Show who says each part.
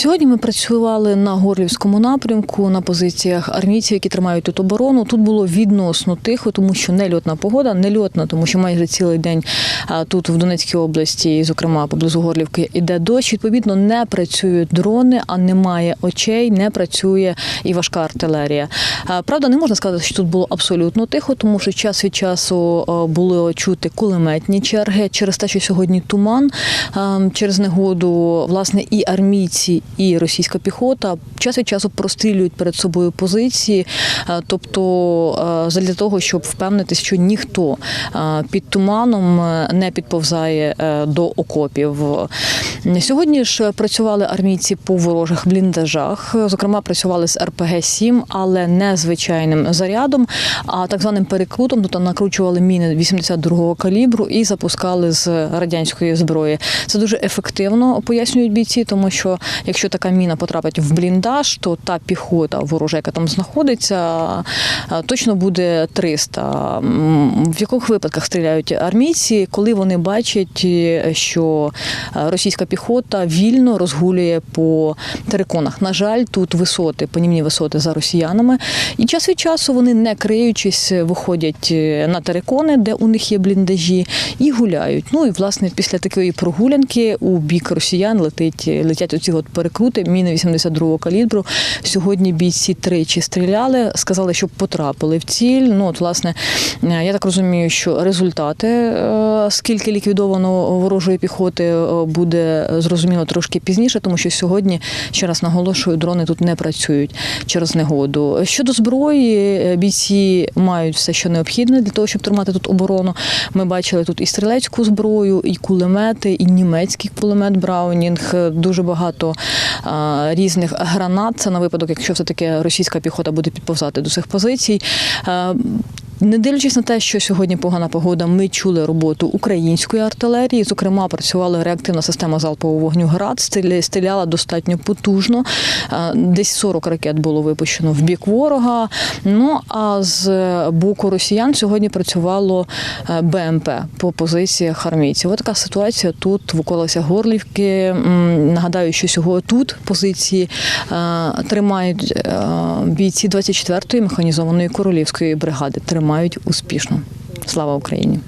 Speaker 1: Сьогодні ми працювали на Горлівському напрямку на позиціях армійців, які тримають тут оборону. Тут було відносно тихо, тому що нельотна погода, нельотна, тому що майже цілий день тут в Донецькій області, зокрема поблизу Горлівки, іде дощ. Відповідно, не працюють дрони, а немає очей, не працює і важка артилерія. Правда, не можна сказати, що тут було абсолютно тихо, тому що час від часу а, було чути кулеметні черги через те, що сьогодні туман через негоду, власне, і армійці, і російська піхота час від часу прострілюють перед собою позиції, тобто а, для того, щоб впевнитися, що ніхто під туманом е, не підповзає е, до окопів. Сьогодні ж працювали армійці по ворожих бліндажах. Зокрема, працювали з РПГ-7, але не звичайним зарядом, а так званим перекрутом. Тобто накручували міни 82-го калібру і запускали з радянської зброї. Це дуже ефективно пояснюють бійці, тому що якщо така міна потрапить в бліндаж, то та піхота ворожа, яка там знаходиться, е, точно буде 300. В яких випадках стріляють армійці, коли вони бачать, е, що е, російська піхота вільно розгулює по териконах. На жаль, тут висоти, понімні висоти за росіянами. І час від часу вони, не криючись, виходять на терикони, де у них є бліндажі, і гуляють. Ну і власне після такої прогулянки у бік росіян летить летять оці от перекрути міни 82-го калібру. Сьогодні бійці тричі стріляли, сказали, що потрапили в ціль. Ну от власне, е, я так розумію, що результати, е, скільки ліквідовано ворожої піхоти, е, буде зрозуміло трошки пізніше, тому що сьогодні ще раз наголошую, дрони тут не працюють через негоду. Щодо зброї, бійці мають все, що необхідне для того, щоб тримати тут оборону. Ми бачили тут і стрілецьку зброю, і кулемети, і німецький кулемет Браунінг. Дуже багато різних гранат. Це на випадок, якщо все таки російська піхота буде підповзати до цих позицій. Не дивлячись на те, що сьогодні погана погода, ми чули роботу української артилерії. Зокрема, працювала реактивна система залпового вогню ГРАД, стріля- стріляла достатньо потужно. Е, Десь 40 ракет було випущено в бік ворога. Ну а з боку росіян сьогодні працювало е, БМП по позиціях армійців. Ось така ситуація тут в околицях Горлівки. Нагадаю, що сьогодні тут позиції е, тримають бійці 24-ї механізованої королівської бригади. Тримають успішно. Слава Україні!